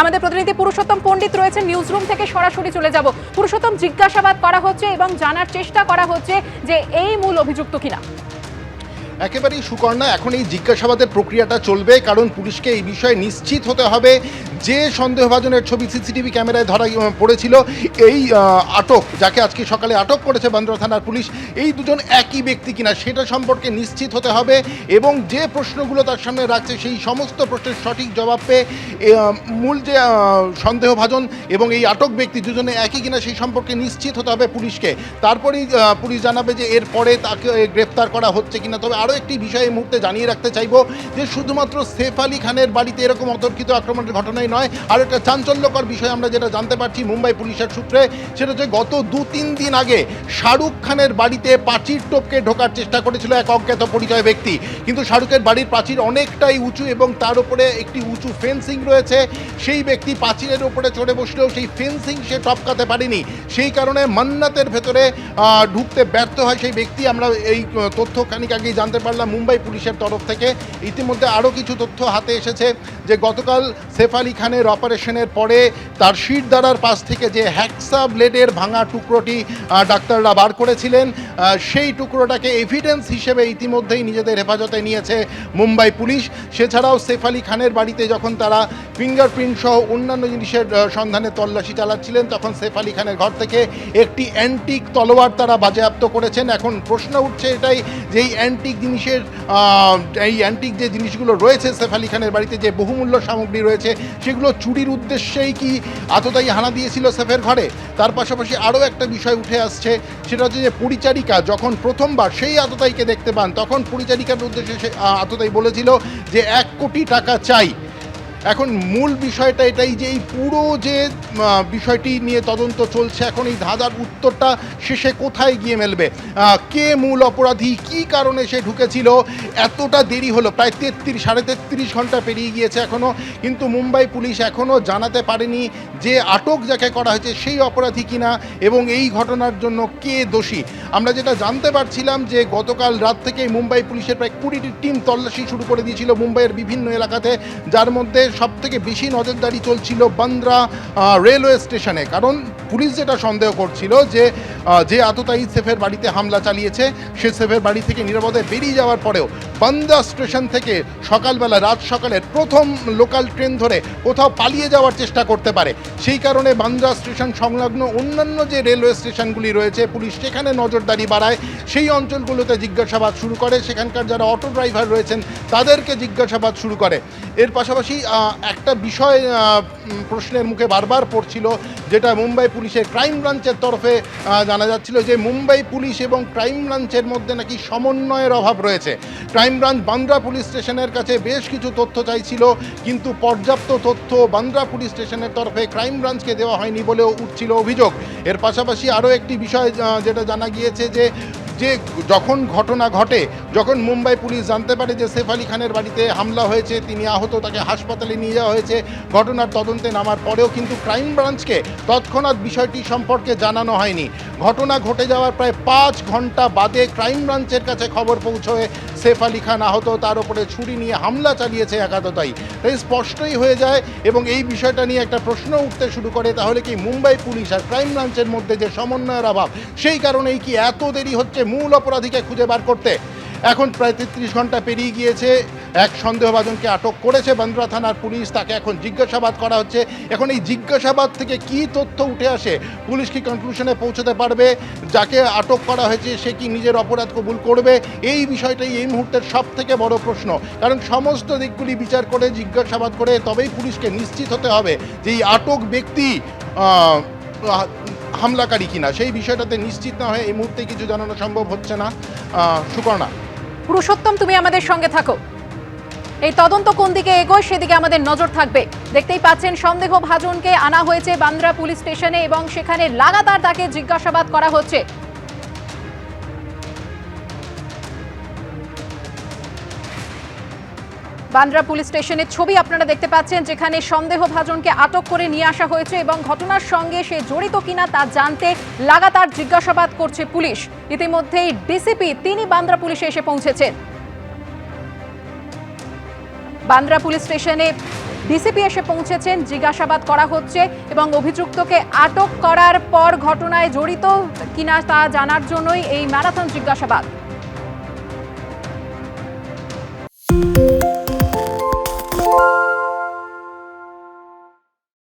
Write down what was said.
আমাদের প্রতিনিধি পুরুষোত্তম পণ্ডিত রয়েছে নিউজ রুম থেকে সরাসরি চলে যাব। পুরুষোত্তম, জিজ্ঞাসাবাদ করা হচ্ছে এবং জানার চেষ্টা করা হচ্ছে যে এই মূল অভিযুক্ত কিনা। একেবারেই সুকর্ণা, এখন এই জিজ্ঞাসাবাদের প্রক্রিয়াটা চলবে, কারণ পুলিশকে এই বিষয়ে নিশ্চিত হতে হবে যে সন্দেহভাজনের ছবি সিসিটিভি ক্যামেরায় ধরা পড়েছিল, এই আটক, যাকে আজকে সকালে আটক করেছে বান্দ্রা থানার পুলিশ, এই দুজন একই ব্যক্তি কিনা সেটা সম্পর্কে নিশ্চিত হতে হবে এবং যে প্রশ্নগুলো তার সামনে রাখছে সেই সমস্ত প্রশ্নের সঠিক জবাব পেয়ে মূল যে সন্দেহভাজন এবং এই আটক ব্যক্তি দুজনে একই কিনা সেই সম্পর্কে নিশ্চিত হতে হবে পুলিশকে। তারপরেই পুলিশ জানাবে যে এরপরে তাকে গ্রেপ্তার করা হচ্ছে কিনা। তবে আরও একটি বিষয় এই মুহূর্তে জানিয়ে রাখতে চাইব যে শুধুমাত্র সেফ আলী খানের বাড়িতে এরকম অতর্কিত আক্রমণের ঘটনাই নয়। আর একটা চাঞ্চল্যকর বিষয় আমরা যেটা জানতে পারছি মুম্বাই পুলিশের সূত্রে, সেটা হচ্ছে গত দু তিন দিন আগে শাহরুখ খানের বাড়িতে প্রাচীর টপকে ঢোকার চেষ্টা করেছিল এক অজ্ঞাত পরিচয় ব্যক্তি। কিন্তু শাহরুখের বাড়ির প্রাচীর অনেকটাই উঁচু এবং তার উপরে একটি উঁচু ফেন্সিং রয়েছে। সেই ব্যক্তি প্রাচীরের উপরে চড়ে বসলেও সেই ফেন্সিং সে টপকাতে পারেনি। সেই কারণে মান্নাতের ভেতরে ঢুকতে ব্যর্থ হয় সেই ব্যক্তি। আমরা এই তথ্য খানিক আগেই জানতে পারলাম মুম্বাই পুলিশের তরফ থেকে। ইতিমধ্যে আরও কিছু তথ্য হাতে এসেছে যে গতকাল সেফ আলী খানের অপারেশনের পরে তার শির দ্বারার পাশ থেকে যে হ্যাকসা ব্লেডের ভাঙা টুকরোটি ডাক্তাররা বার করেছিলেন সেই টুকরোটাকে এভিডেন্স হিসেবে ইতিমধ্যেই নিজেদের হেফাজতে নিয়েছে মুম্বাই পুলিশ। সেছাড়াও সেফ আলী খানের বাড়িতে যখন তারা ফিঙ্গারপ্রিন্ট সহ অন্যান্য জিনিসের সন্ধানে তল্লাশি চালাচ্ছিলেন, তখন সেফ আলী খানের ঘর থেকে একটি অ্যান্টিক তলোয়ার তারা বাজেয়াপ্ত করেছেন। এখন প্রশ্ন উঠছে এটাই যে এই অ্যান্টিক জিনিসের এই অ্যান্টিক যে জিনিসগুলো রয়েছে সেফ আলী খানের বাড়িতে যে বহুমূল্য সামগ্রী রয়েছে সেগুলো চুরির উদ্দেশ্যেই কি আততায়ী হানা দিয়েছিল সেফের ঘরে তার পাশাপাশি আরও একটা বিষয় উঠে আসছে, সেটা হচ্ছে যে পরিচারিকা যখন প্রথমবার সেই আততায়ীকে দেখতে পান, তখন পরিচারিকার উদ্দেশ্যে সে আততাই বলেছিল যে এক কোটি টাকা চাই। এখন মূল বিষয়টা এটাই যে এই পুরো যে বিষয়টি নিয়ে তদন্ত চলছে, এখন এই ধাঁধার উত্তরটা শেষে কোথায় গিয়ে মেলবে? কে মূল অপরাধী? কি কারণে সে ঢুকেছিল? এতটা দেরি হলো, প্রায় তেত্রিশ, সাড়ে তেত্রিশ ঘণ্টা পেরিয়ে গিয়েছে এখনও কিন্তু মুম্বাই পুলিশ এখনও জানাতে পারেনি যে আটক যাকে করা হয়েছে সেই অপরাধী কিনা এবং এই ঘটনার জন্য কে দোষী। আমরা যেটা জানতে পারছিলাম যে গতকাল রাত থেকেই মুম্বাই পুলিশের প্রায় কুড়িটি টিম তল্লাশি শুরু করে দিয়েছিল মুম্বাইয়ের বিভিন্ন এলাকাতে, যার মধ্যে সব থেকে বেশি নজরদারি চলছিল বান্দ্রা রেলওয়ে স্টেশনে। কারণ পুলিশ যেটা সন্দেহ করছিল যে যে আততায়ী সেফের বাড়িতে হামলা চালিয়েছে, সে সেফের বাড়ি থেকে নিরাপদে বেরিয়ে যাওয়ার পরেও বান্দা স্টেশন থেকে সকালবেলা রাত সকালের প্রথম লোকাল ট্রেন ধরে কোথাও পালিয়ে যাওয়ার চেষ্টা করতে পারে। সেই কারণে বান্দ্রা স্টেশন সংলগ্ন অন্যান্য যে রেলওয়ে স্টেশনগুলি রয়েছে, পুলিশ সেখানে নজরদারি বাড়ায়। সেই অঞ্চলগুলোতে জিজ্ঞাসাবাদ শুরু করে। সেখানকার যারা অটো ড্রাইভার রয়েছেন, তাদেরকে জিজ্ঞাসাবাদ শুরু করে। এর পাশাপাশি একটা বিষয় প্রশ্নের মুখে বারবার পড়ছিল, যেটা মুম্বাই পুলিশের ক্রাইম ব্রাঞ্চের তরফে জানা যাচ্ছিল যে মুম্বাই পুলিশ এবং ক্রাইম ব্রাঞ্চের মধ্যে নাকি সমন্বয়ের অভাব রয়েছে। ক্রাইম ব্রাঞ্চ বান্দ্রা পুলিশ স্টেশনের কাছে বেশ কিছু তথ্য চাইছিল, কিন্তু পর্যাপ্ত তথ্য বান্দ্রা পুলিশ স্টেশনের তরফে ক্রাইম ব্রাঞ্চকে দেওয়া হয়নি বলেও উঠছিল অভিযোগ। এর পাশাপাশি আরও একটি বিষয় যেটা জানা গিয়েছে যে যে যখন ঘটনা ঘটে, যখন মুম্বাই পুলিশ জানতে পারে যে সেফ আলী খানের বাড়িতে হামলা হয়েছে, তিনি আহত, তাকে হাসপাতালে নিয়ে যাওয়া হয়েছে, ঘটনার তদন্তে নামার পরেও কিন্তু ক্রাইম ব্রাঞ্চকে তৎক্ষণাৎ বিষয়টি সম্পর্কে জানানো হয়নি। ঘটনা ঘটে যাওয়ার প্রায় পাঁচ ঘণ্টা বাদে ক্রাইম ব্রাঞ্চের কাছে খবর পৌঁছয়ে সেফ আলী খান আহত, তার উপরে ছুরি নিয়ে হামলা চালিয়েছে একাদতাই তাই স্পষ্টই হয়ে যায় এবং এই বিষয়টা নিয়ে একটা প্রশ্ন উঠতে শুরু করে, তাহলে কি মুম্বাই পুলিশ আর ক্রাইম ব্রাঞ্চের মধ্যে যে সমন্বয়ের অভাব, সেই কারণেই কি এত দেরি হচ্ছে মূল অপরাধীকে খুঁজে বার করতে। এখন প্রায় তেত্রিশ ঘণ্টা পেরিয়ে গিয়েছে। এক সন্দেহভাজনকে আটক করেছে বান্দ্রা থানার পুলিশ। তাকে এখন জিজ্ঞাসাবাদ করা হচ্ছে। এখন এই জিজ্ঞাসাবাদ থেকে কি তথ্য উঠে আসে, পুলিশ কি কনক্লুশনে পৌঁছতে পারবে? যাকে আটক করা হয়েছে, সে কি নিজের অপরাধ কবুল করবে? এই বিষয়টাই এই মুহূর্তের সব থেকে বড় প্রশ্ন। কারণ সমস্ত দিকগুলি বিচার করে, জিজ্ঞাসাবাদ করে তবেই পুলিশকে নিশ্চিত হতে হবে যে এই আটক ব্যক্তি হামলাকারী কিনা, সেই বিষয়টাতে নিশ্চিত না হয়ে এই মুহূর্তে কিছু জানানো সম্ভব হচ্ছে না। সুকর্ণা। পুরুষোত্তম, তুমি আমাদের সঙ্গে থাকো। এই তদন্ত কোন দিকে এগোয় সেদিকে আমাদের নজর থাকবে। দেখতেই পাচ্ছেন সন্দেহ ভাজনকে আনা হয়েছে বান্দ্রা পুলিশ স্টেশনে এবং সেখানে লাগাতার তাকে জিজ্ঞাসাবাদ করা হচ্ছে। বান্দ্রা পুলিশ স্টেশনের ছবি আপনারা দেখতে পাচ্ছেন, যেখানে সন্দেহভাজনকে আটক করে নিয়ে আসা হয়েছে এবং ঘটনার সঙ্গে সে জড়িত কিনা তা জানতে লাগাতার জিজ্ঞাসাবাদ করছে পুলিশ। ইতিমধ্যেই ডিসিপি, তিনি বান্দ্রা পুলিশে এসে পৌঁছেছেন। বান্দ্রা পুলিশ স্টেশনে ডিসিপি এসে পৌঁছেছেন, জিজ্ঞাসাবাদ করা হচ্ছে এবং অভিযুক্তকে আটক করার পর ঘটনায় জড়িত কিনা তা জানার জন্যই এই ম্যারাথন জিজ্ঞাসাবাদ।